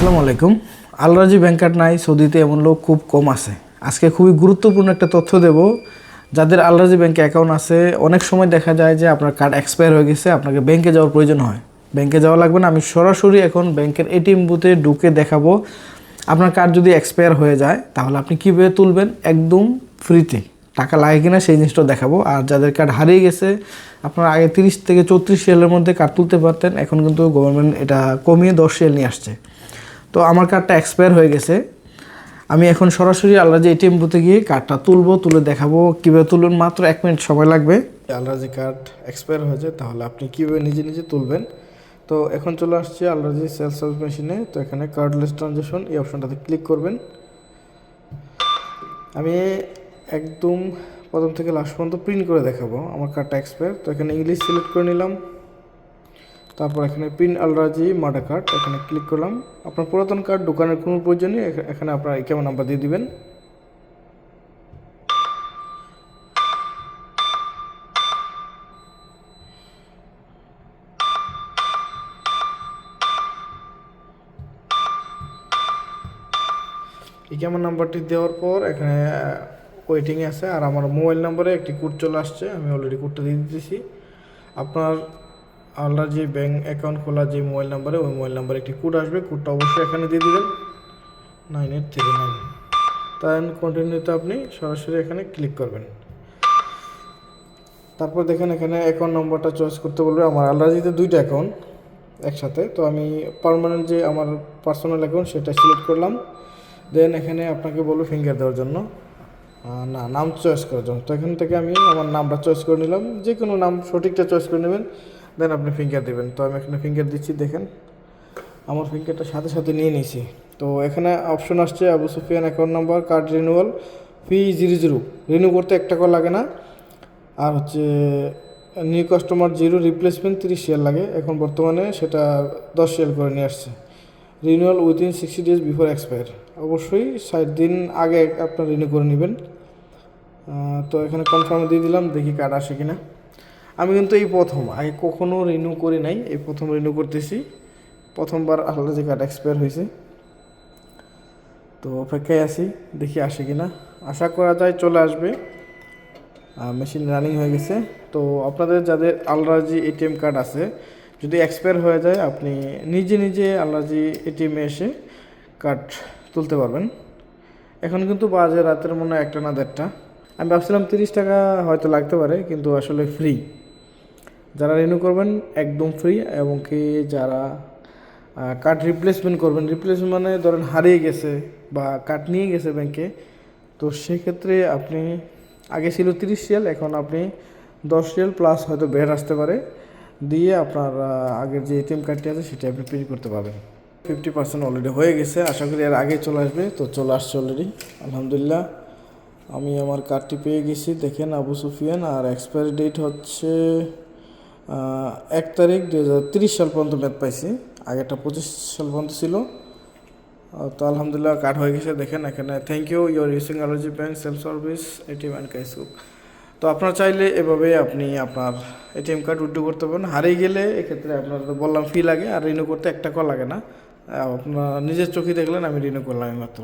আসসালামু আলাইকুম। Al-Rajhi bank card নাই, সৌদিতে এমন লোক খুব কম আছে। আজকে খুবই গুরুত্বপূর্ণ একটা তথ্য দেব। যাদের আলরাজি ব্যাংকে অ্যাকাউন্ট আছে, অনেক সময় দেখা যায় যে আপনার কার্ড এক্সপায়ার হয়ে গেছে, আপনাকে ব্যাংকে যাওয়ার প্রয়োজন হয়। ব্যাংকে যাওয়া লাগবে না, আমি সরাসরি এখন ব্যাংকের এটিএম বুথে ঢুকে দেখাবো। আপনার কার্ড যদি এক্সপায়ার হয়ে যায়, তাহলে আপনি কীভাবে তুলবেন? একদম ফ্রিতে। টাকা লাগে কিনা সেই জিনিসটা দেখাবো। আর যাদের কার্ড হারিয়ে গেছে, আপনারা আগে তিরিশ থেকে চৌত্রিশ সেলের মধ্যে কার্ড তুলতে পারতেন, এখন কিন্তু গভর্নমেন্ট এটা কমিয়ে দশ সেল নিয়ে আসছে। তো আমার কার্ডটা এক্সপায়ার হয়ে গেছে। আমি এখন সরাসরি আল্লাহ এটিএম বুথে গিয়ে কার্ডটা তুলবো, তুলে দেখাবো। কীভাবে তুলবেন? মাত্র এক মিনিট সময় লাগবে। যে কার্ড এক্সপায়ার হয়েছে, তাহলে আপনি কীভাবে নিজে নিজে তুলবেন? তো এখন চলে আসছি আল্লাহজি সেলস সার্ভিস মেশিনে তো এখানে কার্ডলেস ট্রানজ্যাকশন এই অপশনটাতে ক্লিক করবেন। আমি একদম প্রথম থেকে লাস্ট পর্যন্ত প্রিন্ট করে দেখাবো। আমার কার্ডটা এক্সপায়ার তো এখানে ইংলিশ সিলেক্ট করে নিলাম। তারপর এখানে প্রিন্ট আলরাজি, মার্ডার কার্ড, এখানে ক্লিক করলাম। আপনার পুরাতন কার্ড, দোকানের কোনো প্রয়োজন নেই এখানে আপনার কেমন নাম্বার দিয়ে দিবেন। এই কেমন নাম্বারটি দেওয়ার পর এখানে ওয়েটিংয়ে আছে। আর আমার মোবাইল নাম্বারে একটি কোড চলে আসছে, আমি অলরেডি কোডটা দিয়ে দিতেছি। আপনার আল্লাহ যে ব্যাঙ্ক অ্যাকাউন্ট খোলা যে মোবাইল নাম্বারে ওই মোবাইল নাম্বারে একটি কোড আসবে। কোডটা অবশ্যই এখানে দিয়ে দেবেন। নাইন এইট থ্রি নাইন তাই কন্টিনিউতে আপনি সরাসরি এখানে ক্লিক করবেন। তারপর দেখেন এখানে অ্যাকাউন্ট নম্বরটা চয়েস করতে বলবে। আমার আলরাজিতে দুইটা অ্যাকাউন্ট একসাথে, তো আমি পার্মানেন্ট যে আমার পার্সোনাল অ্যাকাউন্ট সেটা সিলেক্ট করলাম। দেন এখানে আপনাকে বলব ফিঙ্গার দেওয়ার জন্য। না, নাম চয়েস করার জন্য। তো এখান থেকে আমি আমার নামটা চয়েস করে নিলাম। যে কোনো নাম সঠিকটা চয়েস করে নেবেন। দেন আপনি ফিঙ্গার দেবেন। তো আমি এখানে ফিঙ্গার দিচ্ছি, দেখেন। আমার ফিঙ্গারটা সাথে সাথে নিয়ে নিয়েছি। তো এখানে অপশন আসছে Abu Sufian account number card renewal fee zero zero renew করতে এক টাকা লাগে না। আর হচ্ছে নিউ কাস্টমার জিরো রিপ্লেসমেন্ট তিরিশ শেয়ার লাগে। এখন বর্তমানে সেটা দশ শেয়ার করে নিয়ে আসছে। Renewal within sixty days before expire অবশ্যই ষাট দিন আগে আপনার রিনিউ করে নেবেন। তো এখানে কনফার্ম দিয়ে দিলাম, দেখি কার্ড আসে কিনা। আমি কিন্তু এই প্রথম, আগে কখনো রিনিউ করি নাই, এই প্রথম রিনিউ করতেছি। প্রথমবার আল্লাহ যে কার্ড এক্সপায়ার হয়েছে। তো অপেক্ষায় আছি, দেখি আসে কিনা। আশা করা যায় চলে আসবে। মেশিন রানিং হয়ে গেছে। তো আপনাদের যাদের আলরাজি এটিএম কার্ড আছে, যদি এক্সপায়ার হয়ে যায়, আপনি নিজে নিজে আলরাজি এটিএমে এসে কার্ড তুলতে পারবেন। এখন কিন্তু বাজে রাতের মনে একটা না দেড়টা। আমি ভাবছিলাম তিরিশ টাকা হয়তো লাগতে পারে, কিন্তু আসলে ফ্রি যারা রিনিউ করবেন, একদম ফ্রি এবং কি যারা কার্ড রিপ্লেসমেন্ট করবেন রিপ্লেসমেন্ট মানে ধরেন হারিয়ে গেছে বা কার্ড নিয়ে গেছে ব্যাংকে তো সেক্ষেত্রে আপনি, আগে ছিল তিরিশ রিয়াল এখন আপনি দশ রিয়াল প্লাস হয়তো বের আসতে পারে, দিয়ে আপনার আগের যে এটিএম কার্ডটি আছে সেটি আপনি পে করতে পারবেন। ফিফটি পার্সেন্ট অলরেডি হয়ে গেছে, আশা করি এর আগে চলে আসবে, তো চলে আসছে অলরেডি আলহামদুলিল্লাহ। আমি আমার কার্ডটি পেয়ে গেছি, দেখেন আবু সুফিয়ান, আর এক্সপায়ারি ডেট হচ্ছে এক তারিখ দু হাজার তিরিশ সাল পর্যন্ত মেয়াদ পাইছি। আগেরটা পঁচিশ সাল পর্যন্ত ছিল। তো আলহামদুলিল্লাহ কার্ড হয়ে গেছে, দেখেন এখানে। Thank you your using Alrajhi bank self service ATM and cashbook তো আপনার চাইলে এভাবে আপনি আপনার এটিএম কার্ড উইথড্র করতে পারেন। হারিয়ে গেলে এক্ষেত্রে আপনার বললাম ফি লাগে, আর রিনিউ করতে একটা কল লাগে না। আপনার নিজের চোখে দেখলেন, আমি রিনিউ করলাম মাত্র